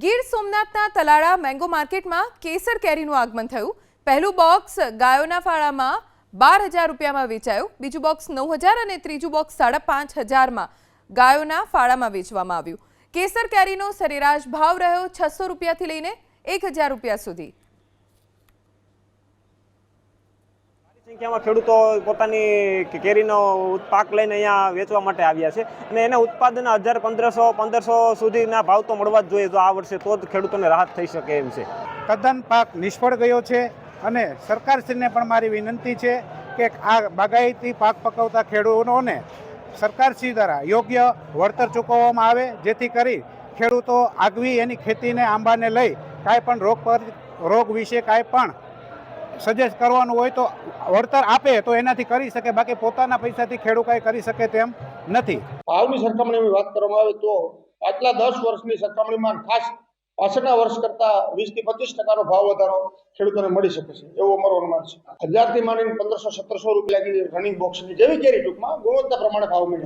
Gir સોમનાથના Talala mango માર્કેટમાં કેસર કેરીનું આગમન થયું. પહેલું બોક્સ ગાયોના ફાળામાં બાર હજાર રૂપિયામાં વેચાયું. બીજું બોક્સ નવ હજાર અને ત્રીજું બોક્સ સાડા પાંચ હજારમાં ગાયોના ફાળામાં વેચવામાં આવ્યું. કેસર કેરીનો સરેરાશ ભાવ રહ્યો છસો રૂપિયાથી લઈને એક હજાર રૂપિયા સુધી. સંખ્યામાં ખેડૂતો પોતાની કેરીનો પાક લઈને અહીંયા વેચવા માટે આવ્યા છે. અને એને ઉત્પાદન હજાર પંદરસો પંદરસો સુધીના ભાવ તો મળવા જ જોઈએ. તો આ વર્ષે તો જ ખેડૂતોને રાહત થઈ શકે એમ છે. તદ્દન પાક નિષ્ફળ ગયો છે અને સરકારશ્રીને પણ મારી વિનંતી છે કે આ બાગાયતી પાક પકવતા ખેડૂતોને સરકારશ્રી દ્વારા યોગ્ય વળતર ચૂકવવામાં આવે, જેથી કરી ખેડૂતો આગવી એની ખેતીને આંબાને લઈ કાંઈ પણ રોગ પર, રોગ વિશે કાંઈ પણ સજેસ્ટ કરવાનું હોય તો વળતર આપે તો એનાથી કરી શકે. બાકી પોતાના પૈસાથી ખેડૂત કાંઈ કરી શકે તેમ નથી. ભાવની સરખામણીની વાત કરવામાં આવે તો આટલા દસ વર્ષની સરખામણીમાં ખાસ પાછળના વર્ષ કરતા વીસથી પચીસ ટકાનો ભાવ વધારો ખેડૂતોને મળી શકે છે. એવું અમારું અનુમાન છે. હજારથી માંડીને પંદરસો, સત્તરસો રૂપિયા રનિંગ બોક્સની જેવી કેરી ટૂંકમાં ગુણવત્તા પ્રમાણે ભાવ મળ્યા